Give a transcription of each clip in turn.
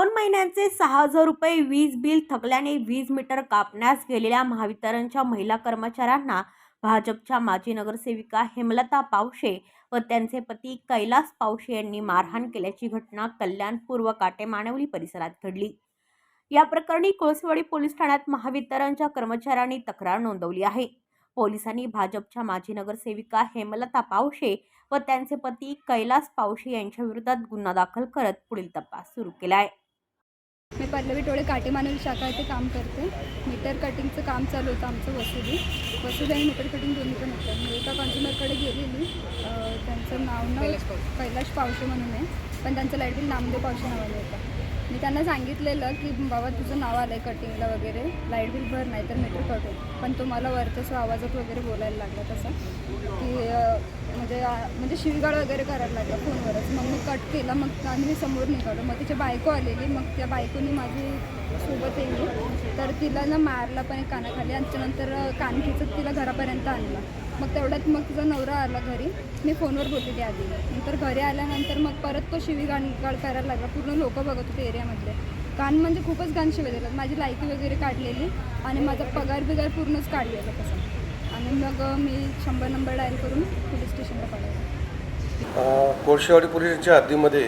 दोन महिन्यांचे सहा हजार रुपये वीज बिल थकल्याने वीज मीटर कापण्यास गेलेल्या महावितरणच्या महिला कर्मचाऱ्यांना भाजपच्या माजी नगरसेविका हेमलता पावशे व त्यांचे पती कैलास पावशे यांनी मारहाण केल्याची घटना कल्याण पूर्व काटे मानवली परिसरात घडली. या प्रकरणी कोळसवाडी पोलीस ठाण्यात महावितरणच्या कर्मचाऱ्यांनी तक्रार नोंदवली आहे. पोलिसांनी भाजपच्या माजी नगरसेविका हेमलता पावशे व त्यांचे पती कैलास पावशे यांच्या विरोधात गुन्हा दाखल करत पुढील तपास सुरू केला आहे मी पल्लवी टोळे काटेमानवी शाखा येथे काम करते. मीटर कटिंगचं काम चालू होतं आमचं वसुली. वसुली आणि मीटर कटिंग दोन्ही पण होतं. मी एका कन्झ्युमरकडे गेलेली. त्यांचं नाव ना कैलाश पावशे. म्हणून आहे. पण त्यांचं लाइट बिल नामदेव पावशे नावाने होतं. मी त्यांना सांगितलेलं की बाबा तुझं नाव आलं आहे कटिंगला वगैरे. लाइट बिल भर नाही तर मीटर कट होईल. पण तो मला वर्चस्व आवाजात वगैरे बोलायला लागला तसं. की म्हणजे म्हणजे शिवीगाळ वगैरे करायला लागला मी कट केला मग आणि मी समोर निघालो. मग तिच्या बायको आलेली मग त्या बायकोनी माझी सोबत येईल तर तिला ना मारला पण एक कानाखाली. आणि त्याच्यानंतर कान खेचत तिला घरापर्यंत आणला. मग तेवढ्यात मग तिचा नवरा आला घरी. मी फोनवर बोललेली आधी. नंतर घरी आल्यानंतर मग परत तो शिवीगाळ गाळ करायला लागला. पूर्ण लोक बघत होते एरियामधले. कान म्हणजे खूपच गाण शिवाय दिलं माझी लायकी वगैरे काढलेली आणि माझा पगार बिगार पूर्णच काढलेला तसं. आणि मग मी शंभर नंबर डायल करून पोलीस स्टेशनला पाठवला. कोळशेवाडी पोलिसांच्या हद्दीमध्ये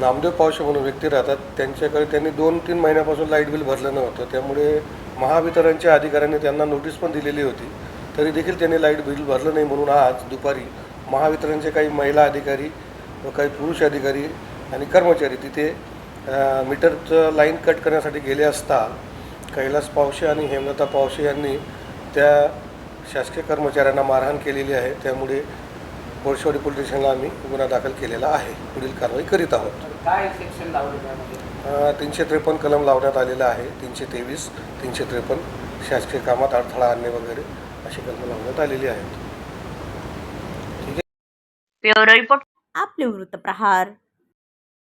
नामदेव पावशे म्हणून व्यक्ती राहतात. त्यांच्याकडे त्यांनी दोन तीन महिन्यापासून लाइट बिल भरलं नव्हतं. त्यामुळे महावितरणच्या अधिकाऱ्यांनी त्यांना नोटीस पण दिलेली होती. तरी देखील त्यांनी लाइट बिल भरलं नाही म्हणून आज दुपारी महावितरणचे काही महिला अधिकारी व काही पुरुष अधिकारी आणि कर्मचारी तिथे मीटरचं लाईन कट करण्यासाठी गेले असता कैलास पावशे आणि हेमलता पावशे यांनी त्या शासकीय कर्मचाऱ्यांना मारहाण केलेली आहे. त्यामुळे कोळशेवाडी पोलीस स्टेशनला आम्ही गुन्हा दाखल केलेला आहे. पुढील कारवाई करीत आहोत. काय सेक्शन लावलं त्यामध्ये अ, तीनशे त्रेपन्न कलम लावण्यात आलेलं आहे. तीनशे तेवीस तीनशे त्रेपन्न शासकीय कामात अडथळा आणणे वगैरे अशी कलमं लावण्यात आलेली आहेत ब्युरो रिपोर्ट. आपले वृत्तप्रहार